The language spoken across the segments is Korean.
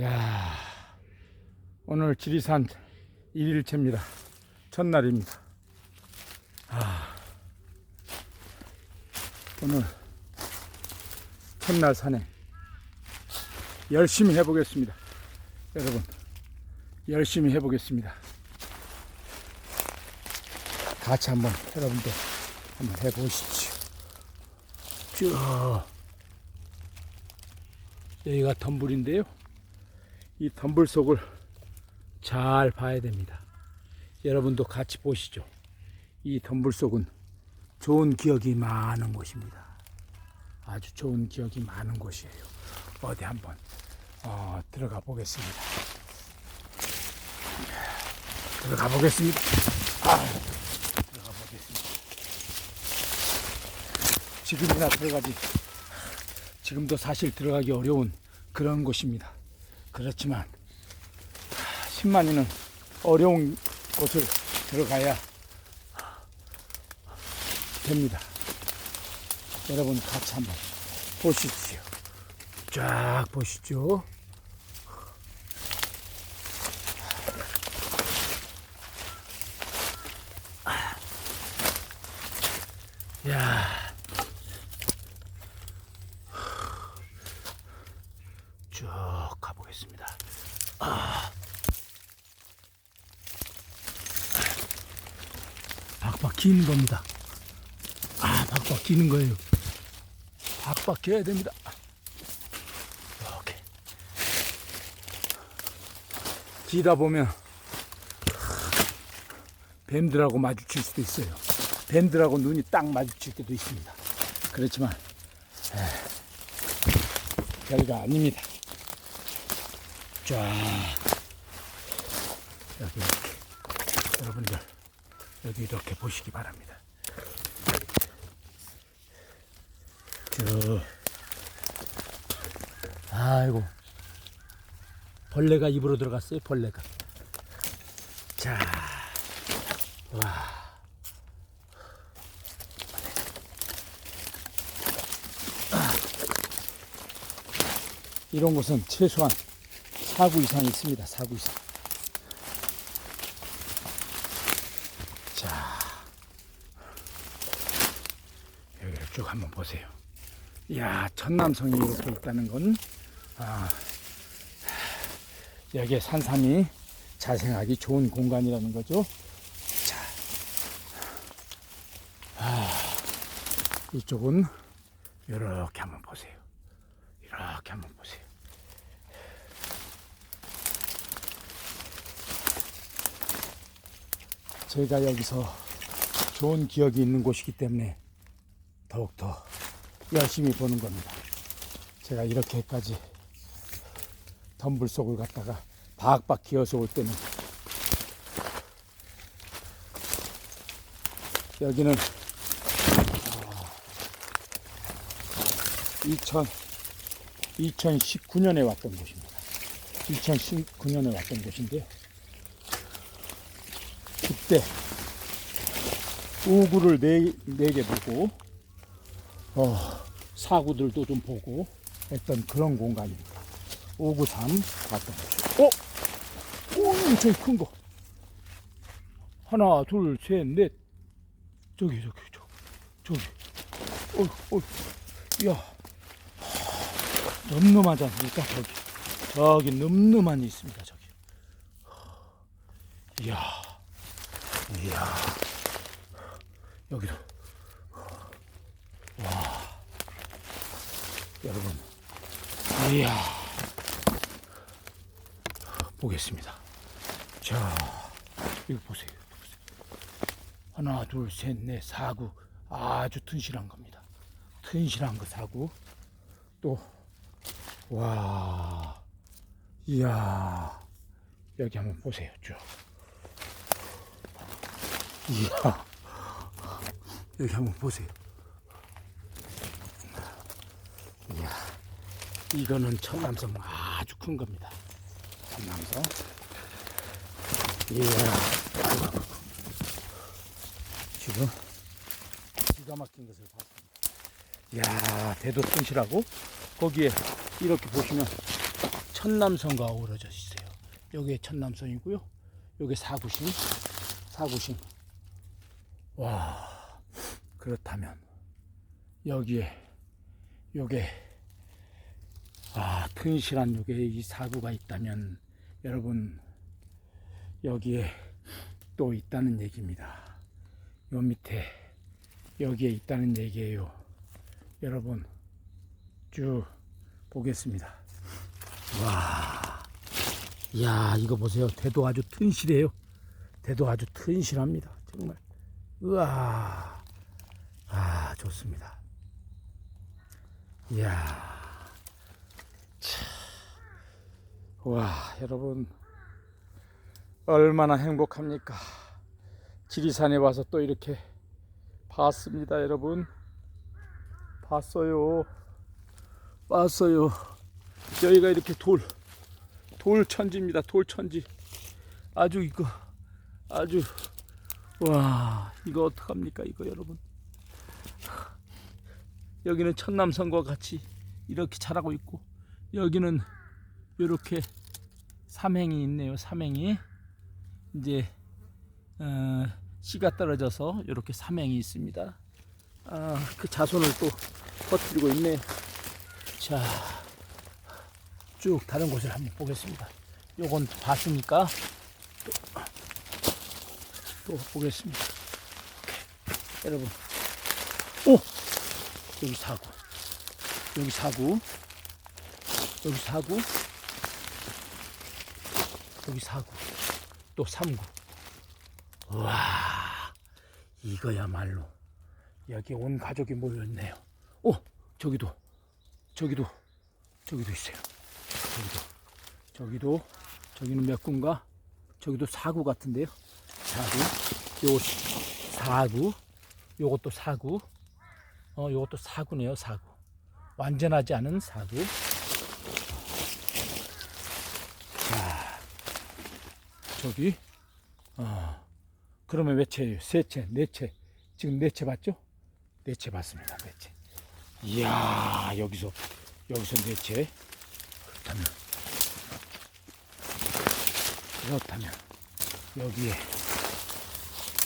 야 오늘 지리산 1일째입니다. 첫날입니다. 아, 오늘 첫날 산행 열심히 해보겠습니다. 여러분, 열심히 해보겠습니다. 같이 한번 여러분들 한번 해보시죠. 쭉 여기가 덤불인데요. 이 덤불 속을 잘 봐야 됩니다. 여러분도 같이 보시죠. 이 덤불 속은 좋은 기억이 많은 곳입니다. 아주 좋은 기억이 많은 곳이에요. 어디 한번 어, 들어가 보겠습니다. 들어가 보겠습니다. 아, 들어가 보겠습니다. 지금이나 들어가지. 지금도 사실 들어가기 어려운 그런 곳입니다. 그렇지만 10만이는 어려운 곳을 들어가야 됩니다. 여러분 같이 한번 보시죠. 쫙 보시죠. 야. 쭉 가보겠습니다. 박박 기는 겁니다. 아, 박박 기는 거예요. 박박 기어야 됩니다. 기다 보면 뱀들하고 마주칠 수도 있어요. 뱀들하고 눈이 딱 마주칠 때도 있습니다. 그렇지만 에, 별거 아닙니다. 쫙 여기 이렇게 여러분들 여기 이렇게 보시기 바랍니다. 저 아이고 벌레가 입으로 들어갔어요. 벌레가 자 와. 이런 곳은 최소한 4구 이상 있습니다. 4구 이상. 자, 여기를 쭉 한번 보세요. 이야, 천남성이 이렇게 있다는 건, 아, 여기에 산삼이 자생하기 좋은 공간이라는 거죠. 자, 아, 이쪽은 이렇게 한번 보세요. 이렇게 한번 보세요. 제가 여기서 좋은 기억이 있는 곳이기 때문에 더욱더 열심히 보는 겁니다. 제가 이렇게까지 덤불 속을 갔다가 박박 기어서 올 때는 여기는 2000, 2019년에 왔던 곳입니다. 2019년에 왔던 곳인데 그때 우구를 네, 네개 보고 어, 사구들도 좀 보고 했던 그런 공간입니다. 우구 삼 갔던 곳이. 어? 오, 엄청 큰 거. 하나, 둘, 셋, 넷. 저기, 저기, 저기. 저기. 어, 어, 이야. 늠름하지 않습니까? 저기. 저기 늠름한 이 있습니다. 저기. 이야. 이야. 여기도. 와. 여러분. 이야. 보겠습니다. 자, 이거 보세요. 하나, 둘, 셋, 넷, 사구. 아주 튼실한 겁니다. 튼실한 거 사구. 또, 와. 이야. 여기 한번 보세요. 쭉. 이야. 여기 한번 보세요. 이야. 이거는 천남성 아주 큰 겁니다. 천남성. 이야. 지금 기가 막힌 것을 봤습니다. 이야, 대도 튼실하고 거기에 이렇게 보시면 천남성과 어우러져 있어요. 여기에 천남성이고요. 여기 사구신, 사구신. 와, 그렇다면 여기에 요게 아 튼실한 요게 이 사구가 있다면 여러분 여기에 또 있다는 얘기입니다. 요 밑에 여기에 있다는 얘기예요. 여러분 쭉 보겠습니다. 와, 야 이거 보세요. 대도 아주 튼실해요. 대도 아주 튼실합니다. 정말. 우와, 아 좋습니다. 이야, 참. 와 여러분 얼마나 행복합니까? 지리산에 와서 또 이렇게 봤습니다, 여러분. 봤어요. 봤어요. 여기가 이렇게 돌, 돌 천지입니다. 돌 천지. 아주 이거, 아주, 와, 이거 어떡합니까, 이거 여러분. 여기는 천남성과 같이 이렇게 자라고 있고, 여기는 이렇게 삼행이 있네요, 삼행이. 이제, 어, 씨가 떨어져서 이렇게 삼행이 있습니다. 아, 그 자손을 또 퍼뜨리고 있네. 자, 쭉 다른 곳을 한번 보겠습니다. 요건 봤으니까 또, 또 보겠습니다. 여러분, 오 여기 사구, 여기 사구, 여기 사구, 여기 사구, 또 삼구. 와, 이거야말로 여기 온 가족이 모였네요. 오, 저기도, 저기도, 저기도 있어요. 저기도, 저기도, 저기는 몇 군가? 저기도 사구 같은데요. 사구, 요 사구, 요것도 사구, 어, 요것도 사구네요. 사구. 완전하지 않은 사구. 저기, 어, 그러면 몇 채예요? 세 채, 네 채. 지금 네 채 봤죠? 네 채 봤습니다. 네 채. 이야, 여기서, 여기서 네 채. 그렇다면, 그렇다면, 여기에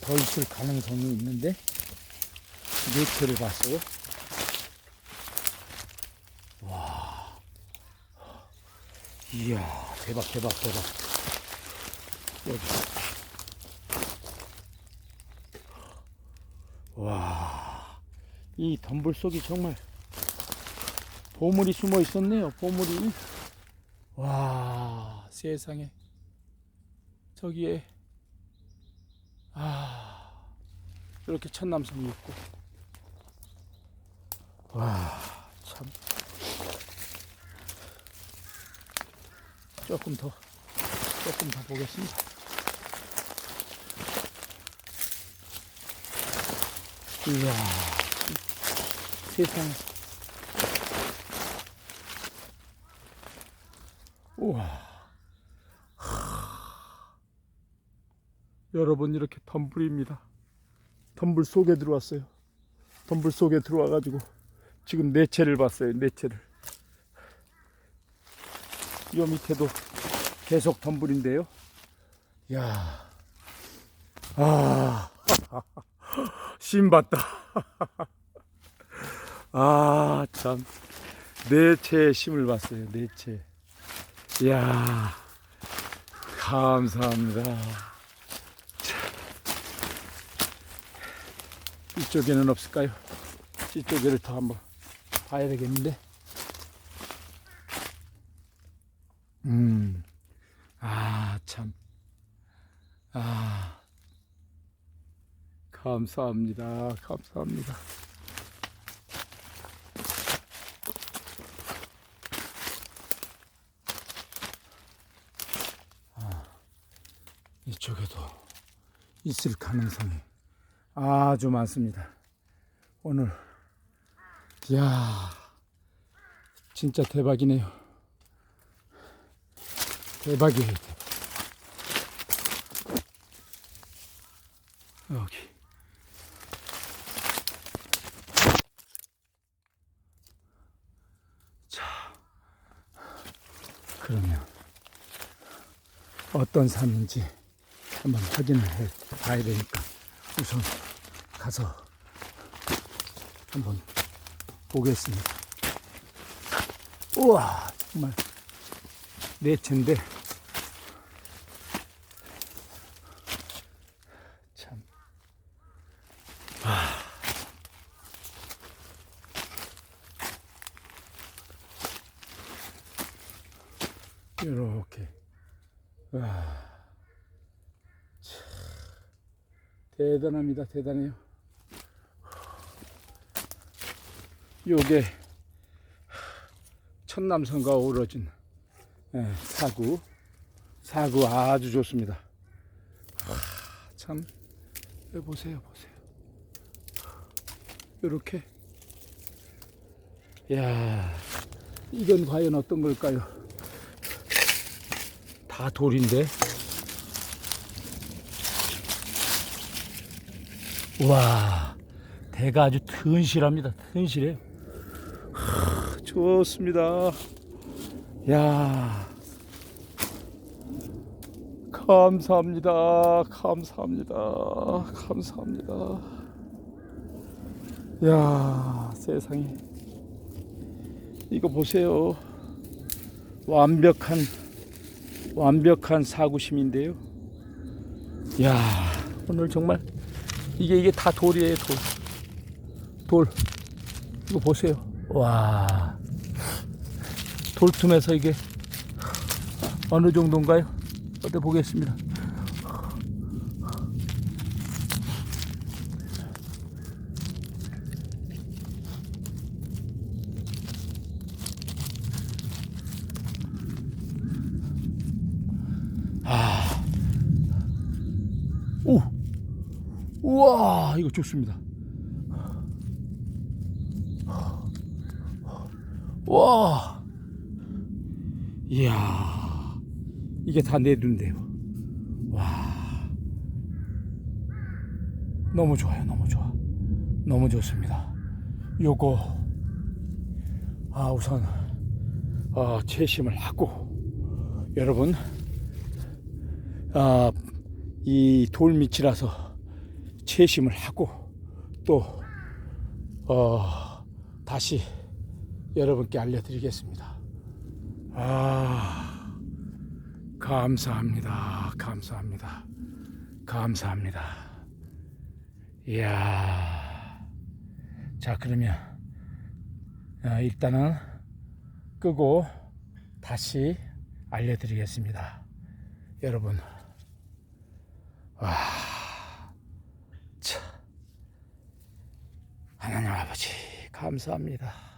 더 있을 가능성이 있는데, 네 채를 봤어요. 와. 이야, 대박, 대박, 대박. 와, 이 덤불 속이 정말 보물이 숨어 있었네요. 보물이. 와, 세상에. 저기에, 아, 이렇게 천남성이 있고. 와, 참. 조금 더, 조금 더 보겠습니다. 이야, 세상에. 우와. 하. 여러분, 이렇게 덤불입니다. 덤불 속에 들어왔어요. 덤불 속에 들어와 가지고 지금 네 채를 봤어요. 네 채를. 요 밑에도 계속 덤불인데요. 야, 아. 신봤다. 아, 참. 네 채의 심을 봤어요. 네 채. 이야, 감사합니다. 자, 이쪽에는 없을까요? 이쪽에를 더 한번 봐야 되겠는데. 음, 아, 참. 아. 감사합니다. 감사합니다. 아, 이쪽에도 있을 가능성이 아주 많습니다. 오늘, 이야, 진짜 대박이네요. 대박이에요, 대박. 여기. 그러면 어떤 삶인지 한번 확인을 해 봐야 되니까 우선 가서 한번 보겠습니다. 우와, 정말 내 채인데 참. 이렇게 와 참, 대단합니다 대단해요. 요게 천남성과 어우러진 예, 사구. 사구 아주 좋습니다. 와, 참. 여기 보세요 보세요. 이렇게. 야 이건 과연 어떤 걸까요 다 돌인데. 와, 대가 아주 튼실합니다. 튼실해요. 하, 좋습니다. 야, 감사합니다. 감사합니다. 감사합니다. 야, 세상에. 이거 보세요. 완벽한 완벽한 사구심인데요. 야 오늘 정말 이게 이게 다 돌이에요 돌. 돌 이거 보세요. 와 돌틈에서 이게 어느 정도인가요? 어디 보겠습니다. 오! 우와, 이거 좋습니다. 와! 이야, 이게 다 내둔대요. 와. 너무 좋아요, 너무 좋아. 너무 좋습니다. 요거, 아, 우선, 어, 채심을 하고, 여러분, 아, 이 돌밑이라서 채심을 하고 또 어, 다시 여러분께 알려드리겠습니다. 아 감사합니다. 감사합니다. 감사합니다. 이야 자 그러면 어, 일단은 끄고 다시 알려드리겠습니다. 여러분 와, 참. 하나님 아버지, 감사합니다.